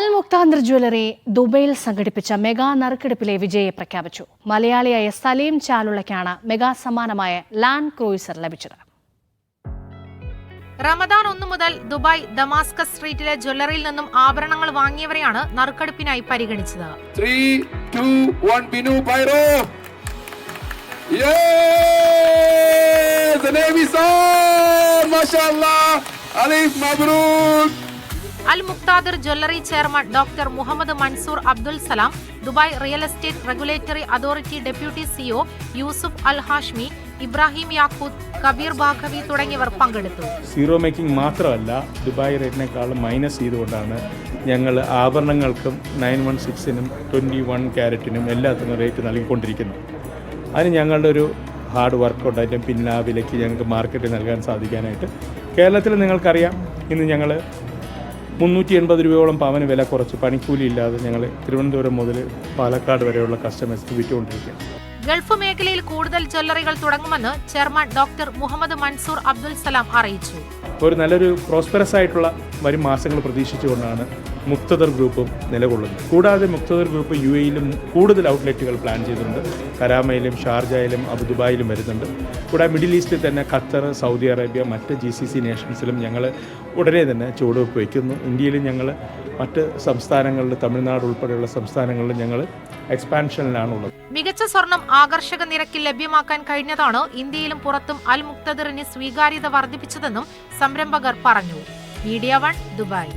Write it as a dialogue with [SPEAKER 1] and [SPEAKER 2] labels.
[SPEAKER 1] അൽ jewellery ദുബൈയിൽ സംഘടിപ്പിച്ച mega നറുക്കെടുപ്പിലെ വിജയെ പ്രഖ്യാപിച്ചു മലയാളിയായ സലീം ചാലുള്ളക്കാണ് മെഗാ സമ്മാനമായ ലാൻഡ് ക്രൂയിസർ ലഭിച്ചത്
[SPEAKER 2] റമദാൻ ഒന്നു മുതൽ ദുബായ് ദമാസ്കസ് സ്ട്രീറ്റിലെ ജ്വല്ലറിയിൽ നിന്നും ആഭരണങ്ങൾ വാങ്ങിയവരെയാണ് നറുക്കെടുപ്പിനായി പരിഗണിച്ചത്
[SPEAKER 3] Three, two, one, Binu Pyro. Yes! അലീഫ് name
[SPEAKER 2] Al Muqtadir jewellery chairman doctor Muhammad Mansoor Abdul Salam Dubai real estate regulatory authority deputy CEO Yusuf Al Hashmi Ibrahim Yaqoob Kabeer Baqavi തുടങ്ങിയവർ പങ്കെടുത്തു.
[SPEAKER 4] Zero making മാത്രമല്ല Dubai റേറ്റിനേക്കാളും minus ചെയ്തുകൊണ്ടാണ് ഞങ്ങൾ ആഭരണങ്ങൾക്കും nine one സിക്സിനും twenty one ക്യാരറ്റിനും എല്ലാത്തിനും റേറ്റ് നൽകിക്കൊണ്ടിരിക്കുന്നു അതിന് ഞങ്ങളുടെ ഒരു ഹാർഡ് വർക്കൗട്ട് അതിന്റെ പിന്നാവിലേക്ക് ഞങ്ങൾക്ക് മാർക്കറ്റിൽ നൽകാൻ സാധിക്കാനായിട്ട്. കേരളത്തിൽ നിങ്ങൾക്കറിയാം ഇന്ന് ഞങ്ങൾ മുന്നൂറ്റി എൺപത് രൂപയോളം പവന് വില കുറച്ച് പണിക്കൂലി ഇല്ലാതെ ഞങ്ങൾ തിരുവനന്തപുരം മുതൽ പാലക്കാട് വരെയുള്ള കസ്റ്റമേഴ്സ് വിറ്റുകൊണ്ടിരിക്കുകയാണ്.
[SPEAKER 2] ഗൾഫ് മേഖലയിൽ കൂടുതൽ ജ്വല്ലറികൾ തുടങ്ങുമെന്ന് ചെയർമാൻ ഡോക്ടർ മുഹമ്മദ് മൻസൂർ അബ്ദുൽ സലാം അറിയിച്ചു.
[SPEAKER 4] ഒരു നല്ലൊരു പ്രോസ്പെറസ് ആയിട്ടുള്ള വരും മാസങ്ങൾ പ്രതീക്ഷിച്ചുകൊണ്ടാണ് മുക്തദർ ഗ്രൂപ്പും നിലകൊള്ളുന്നത്. കൂടാതെ മുക്തദർ ഗ്രൂപ്പ് യു എയിലും കൂടുതൽ ഔട്ട്ലെറ്റുകൾ പ്ലാൻ ചെയ്തിട്ടുണ്ട്. കരാമയിലും ഷാർജയിലും അബുദുബായിലും വരുന്നുണ്ട്. കൂടാതെ മിഡിൽ ഈസ്റ്റിൽ തന്നെ ഖത്തർ സൗദി അറേബ്യ മറ്റ് ജി സി സി നേഷൻസിലും ഞങ്ങൾ ഉടനെ തന്നെ ചുവടുവെപ്പ് വയ്ക്കുന്നു ഇന്ത്യയിലും ഞങ്ങൾ മറ്റ് സംസ്ഥാനങ്ങളിൽ തമിഴ്നാട് ഉൾപ്പെടെയുള്ള സംസ്ഥാനങ്ങളിൽ ഞങ്ങൾ എക്സ്പാൻഷനിലാണുള്ളത്.
[SPEAKER 2] മികച്ച സ്വർണം ആകർഷക നിരക്കിൽ ലഭ്യമാക്കാൻ കഴിഞ്ഞതാണ് ഇന്ത്യയിലും പുറത്തും അൽ മുക്തദറിന് സ്വീകാര്യത വർദ്ധിപ്പിച്ചതെന്നും സംരംഭകർ പറഞ്ഞു. Media one Dubai